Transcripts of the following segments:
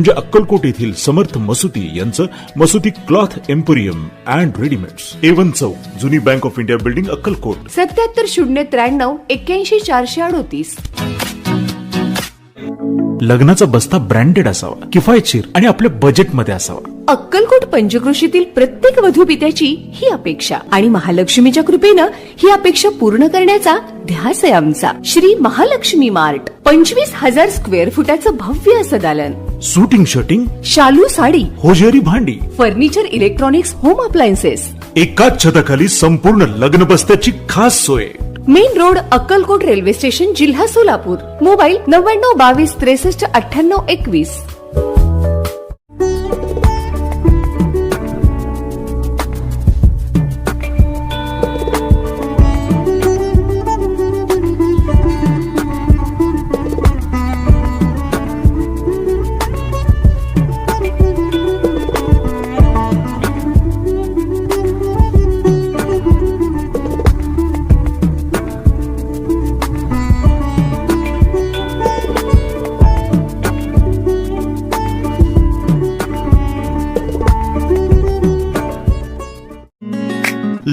म्हणजे अक्कलकोट येथील समर्थ मसुती यांचं Masuti cloth emporium and readymades. A1 चौक जुनी bank of India building Akkalkot. सत्याहत्तर शून्य त्र्याण्णव एक्क्याऐंशी चारशे अडोतीस. लग्नाचा बस्ता ब्रँडेड असावा किफायतशीर आणि आपल्या बजेटमध्ये असावा. अक्कलकोट पंचक्रोशीतील प्रत्येक वधूपित्याची ही अपेक्षा आणि महालक्ष्मीच्या कृपेनं ही अपेक्षा पूर्ण करण्याचा ध्यास आहे आमचा. श्री महालक्ष्मी मार्ट पंचवीस हजार स्क्वेअर फुटाचं भव्य असं दालन. सुटिंग शर्टिंग शालू साडी होजेरी भांडी फर्निचर इलेक्ट्रॉनिक्स होम अप्लायन्सेस एकाच छताखाली संपूर्ण लग्न बस्त्याची खास सोय. Main road Akkalkot railway station जिल्हा सोलापूर. मोबाईल नव्याण्णव बावीस त्रेसष्ट अठ्ठ्याण्णव एकवीस.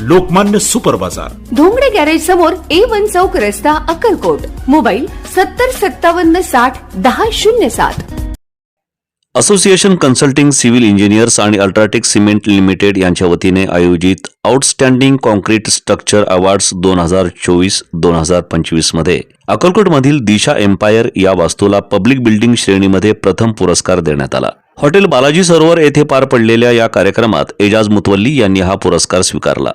लोकमान्य सुपर बाजार. धोंगडे गॅरेज समोर ए वन चौक रस्ता अक्कलकोट. मोबाईल सत्तर सत्तावन्न साठ दहा शून्य सात. असोसिएशन कन्सल्टिंग सिव्हिल इंजिनियर्स आणि अल्ट्राटेक सिमेंट लिमिटेड यांच्या वतीने आयोजित आउटस्टँडिंग कॉन्क्रीट स्ट्रक्चर अवॉर्ड्स दोन हजार चोवीस दोन हजार पंचवीसमध्ये. अक्कलकोटमधील दिशा एम्पायर या वास्तूला पब्लिक बिल्डिंग श्रेणीमध्ये प्रथम पुरस्कार देण्यात आला. हॉटेल बालाजी सरोवर येथे पार पडलेल्या या कार्यक्रमात एजाज मुतवल्ली यांनी हा पुरस्कार स्वीकारला.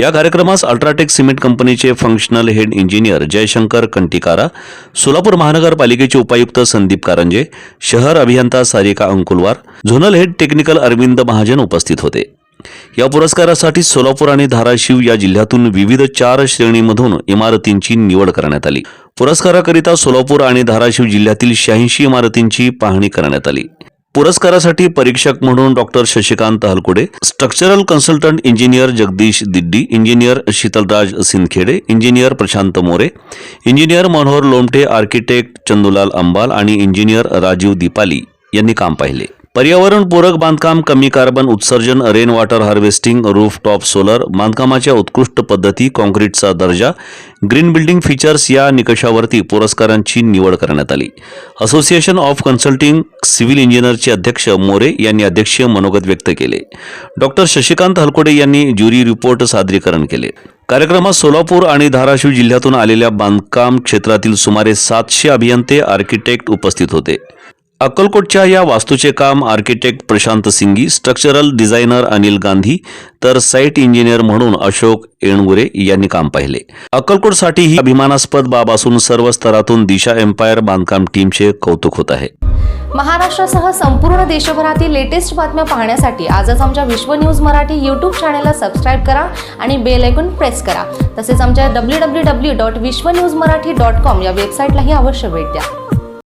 या कार्यक्रमास अल्ट्राटेक सिमेंट कंपनीचे functional head engineer Jayashankar Kantikara Solapur महानगरपालिकेचे उपायुक्त संदीप कारंजे शहर अभियंता Sarika Ankulwar zonal head technical Arvind Mahajan उपस्थित होते. या पुरस्कारासाठी सोलापूर आणि धाराशिव या जिल्ह्यातून विविध चार श्रेणीमधून इमारतींची निवड करण्यात आली. पुरस्काराकरिता सोलापूर आणि धाराशिव जिल्ह्यातील शहाऐंशी इमारतींची पाहणी करण्यात आली. पुरस्कारासाठी परीक्षक म्हणून doctor Shashikant Halkude structural consultant engineer Jagdish Diddi engineer Sheetalraj Sindkhede engineer Prashant More engineer Manohar Lomte architect Chandulal Ambal आणि इंजिनियर राजीव दीपाली यांनी काम पाहिले. पर्यावरणपूरक बांधकाम कमी कार्बन उत्सर्जन rain water harvesting roof top solar बांधकामाच्या उत्कृष्ट पद्धती कॉन्क्रीटचा दर्जा ग्रीन बिल्डिंग फीचर्स या निकषावरती पुरस्कारांची निवड करण्यात आली. असोसिएशन ऑफ कन्सल्टिंग सिव्हिल इंजिनियरचे अध्यक्ष मोरे यांनी अध्यक्षीय मनोगत व्यक्त केले. डॉक्टर शशिकांत हलकोडे यांनी ज्युरी रिपोर्ट सादरीकरण केले. कार्यक्रमात सोलापूर आणि धाराशिव जिल्ह्यातून आलेल्या बांधकाम क्षेत्रातील सुमारे सातशे अभियंते आर्किटेक्ट उपस्थित होते. अक्कलकोटच्या या वास्तूचे काम architect Prashant Singi structural designer Anil Gandhi तर साईट इंजिनियर म्हणून अशोक एणगुरे यांनी काम पाहिले. अक्कलकोटसाठी ही अभिमानास्पद बाब असून सर्व स्तरातून दिशा एम्पायर बांधकाम टीमचे कौतुक होत आहे. महाराष्ट्रासह संपूर्ण देशभरातील लेटेस्ट बातम्या पाहण्यासाठी आजच आमच्या विश्व न्यूज मराठी यूट्यूब चॅनेलला सबस्क्राईब करा आणि बेल ऐकून प्रेस करा. तसेच आमच्या W W W dot Vishwa news Marathi dot com या वेबसाईटलाही अवश्य भेट द्या.